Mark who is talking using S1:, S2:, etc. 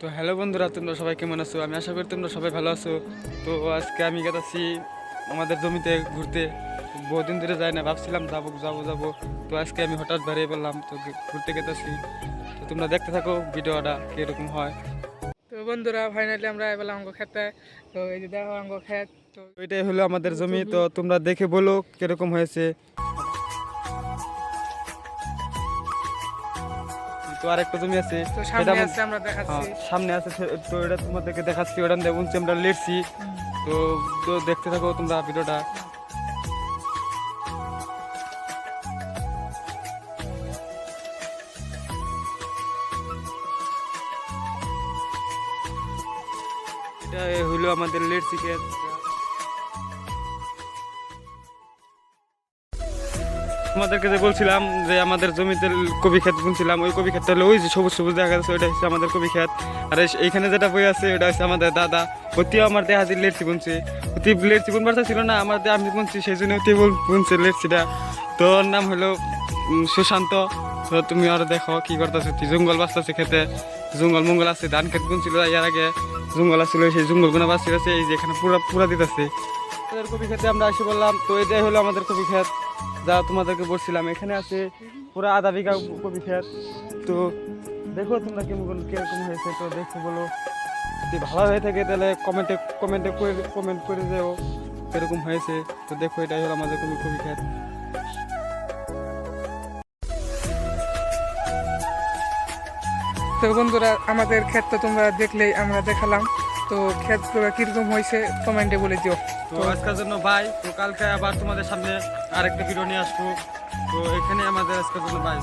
S1: তো হ্যালো বন্ধুরা তোমরা সবাই কেমন আছো? আমি আশা করি তোমরা সবাই ভালো আছো। তো আজকে আমি গেছি আমাদের জমিতে ঘুরতে। বহুদিন ধরে যাই না ভাবছিলাম যাব যাব যাব। তো আজকে আমি হঠাৎ বেরিয়ে বললাম তো ঘুরতে গেতেছি। তো তোমরা দেখতে থাকো ভিডিওটা কীরকম হয়।
S2: তো বন্ধুরা ফাইনালি আমরা এবার অঙ্গ খেতে তো এই যে দেখো অঙ্গ খেত তো
S1: তো এটাই হলো আমাদের জমি। তো তোমরা দেখে বলো কীরকম হয়েছে। তো আরেকটা জমি আছে।
S2: সামনে
S1: হ্যাঁ, সামনে আছে তো এটা তোমাদেরকে দেখাচ্ছি ওটা দেখুন আমরা লেটছি। তো তো দেখতে থাকো তোমরা ভিডিওটা। এটা হলো আমাদের লেট চিকেন তোমাদেরকে যে বলছিলাম যে আমাদের জমিতে কবি ক্ষেত বুনছিলাম, ওই কবি ক্ষেতটা হলো ওই যে সবুজ সবুজ দেখা যাচ্ছে, ওইটা হচ্ছে আমাদের কবি ক্ষেত। আর এইখানে যেটা বই আছে ওটা হচ্ছে আমাদের দাদা। অতিও আমার দেহা দিয়ে লেটসি বুনছে। অতি লেটসি বুনবার ছিল না, আমার আমি বুনছি, সেই জন্য অতি বুনছে লেটসিটা ওর নাম হলো সুশান্ত। তো তুমি আরও দেখো কি করতেছে জঙ্গল বাঁচতেছে খেতে। জঙ্গল মঙ্গল আছে, ধান খেত বুনছিল এর আগে। জঙ্গল আসছিল সেই জঙ্গল গুনা বাঁচতে আছে, এই যে এখানে পুরা পুরা দিতেছে। আমাদের কবি খেতে আমরা এসে বললাম, তো এটাই হলো আমাদের কবি ক্ষেত। যা তোমাদেরকে বলছিলাম, এখানে আছে পুরো আধা বিঘা কবি ক্ষেত। তো দেখো তোমরা কেমন কীরকম হয়েছে, তো দেখো বলো। যদি ভালো হয়ে থাকে তাহলে কমেন্টে কমেন্টে কমেন্ট করে দেও কীরকম হয়েছে। তো দেখো, এটাই হলো আমাদের কবি কবি ক্ষেত।
S2: তো বন্ধুরা, আমাদের ক্ষেত তো তোমরা দেখলেই আমরা দেখালাম। তো ক্ষেতগুলো কীরকম হয়েছে? কমেন্টে বলে দিও।
S1: তো আজকের জন্য বাই তো কালকে আবার তোমাদের সামনে আরেকটা ভিডিও নিয়ে আসব। তো এখানে আমাদের আজকের জন্য বাই